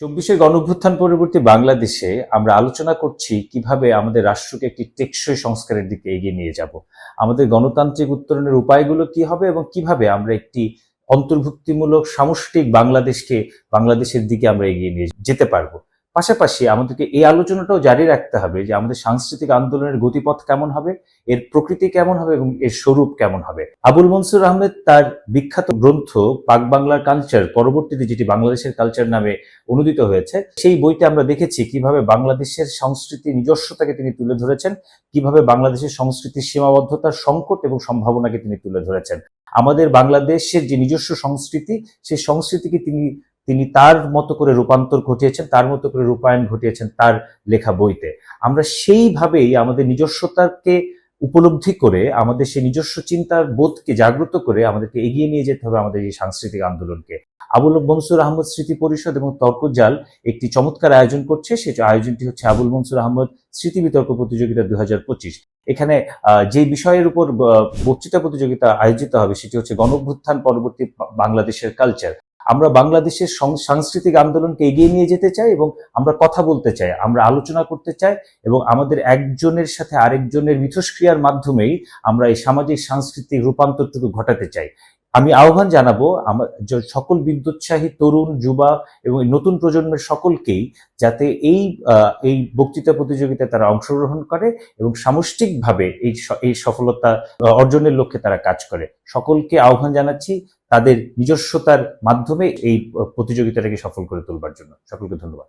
চব্বিশের গণভ্যুত্থান পরবর্তী বাংলাদেশে আমরা আলোচনা করছি কীভাবে আমাদের রাষ্ট্রকে একটি টেকসই সংস্কারের দিকে এগিয়ে নিয়ে যাব। আমাদের গণতান্ত্রিক উত্তরণের উপায়গুলো কি হবে এবং কীভাবে আমরা একটি অন্তর্ভুক্তিমূলক সামষ্টিক বাংলাদেশকে, বাংলাদেশের দিকে আমরা এগিয়ে নিয়ে যেতে পারব? পাশাপাশি আমাদেরকে এই আলোচনাটাও জারি রাখতে হবে যে আমাদের সাংস্কৃতিক আন্দোলনের গতিপথ কেমন হবে, এর প্রকৃতি কেমন হবে এবং এর স্বরূপ কেমন হবে। আবুল মনসুর আহমেদ তার বিখ্যাত গ্রন্থ পাক বাংলার কালচার পরবর্তীতে যেটি বাংলাদেশের কালচার নামে অনুদিত হয়েছে, সেই বইতে আমরা দেখেছি কীভাবে বাংলাদেশের সংস্কৃতি নিজস্বতাকে তিনি তুলে ধরেছেন, কীভাবে বাংলাদেশের সংস্কৃতির সীমাবদ্ধতার সংকট এবং সম্ভাবনাকে তিনি তুলে ধরেছেন। আমাদের বাংলাদেশের যে নিজস্ব সংস্কৃতি, সেই সংস্কৃতিকে তিনি তিনি তার মতো করে রূপান্তর ঘটিয়েছেন, তার মতো করে রূপায়ণ ঘটিয়েছেন তার লেখা বইতে। আমরা সেইভাবেই আমাদের নিজস্বতাকে উপলব্ধি করে, আমাদের সেই নিজস্ব চিন্তার বোধকে জাগ্রত করে আমাদেরকে এগিয়ে নিয়ে যেতে হবে আমাদের এই সাংস্কৃতিক আন্দোলনকে। আবুল মনসুর আহমদ স্মৃতি পরিষদ এবং তর্কজাল একটি চমৎকার আয়োজন করছে সেই আয়োজনটি হচ্ছে আবুল মনসুর আহমদ স্মৃতি বিতর্ক প্রতিযোগিতা দুই হাজার পঁচিশ। এখানে যে বিষয়ের উপর বক্তৃতা প্রতিযোগিতা আয়োজিত হবে, সেটি হচ্ছে গণঅভ্যুত্থান পরবর্তী বাংলাদেশের কালচার আমরা বাংলাদেশের সাংস্কৃতিক আন্দোলনকে এগিয়ে নিয়ে যেতে চাই এবং আমরা কথা বলতে চাই, আমরা আলোচনা করতে চাই এবং আমাদের একজনের সাথে আরেকজনের মিথস্ক্রিয়ার মাধ্যমেই আমরা এই সামাজিক সাংস্কৃতিক রূপান্তরটুকু ঘটাতে চাই। আমি আহ্বান জানাব আমার সকল বিদ্যুৎসাহী তরুণ, যুবা এবং নতুন প্রজন্মের সকলকেই যাতে এই এই বক্তৃতা প্রতিযোগিতায় তারা অংশগ্রহণ করে এবং সামষ্টিকভাবে এই এই সফলতা অর্জনের লক্ষ্যে তারা কাজ করে। সকলকে আহ্বান জানাচ্ছি তাদের নিজস্বতার মাধ্যমে এই প্রতিযোগিতাটাকে সফল করে তোলবার জন্য। সকলকে ধন্যবাদ।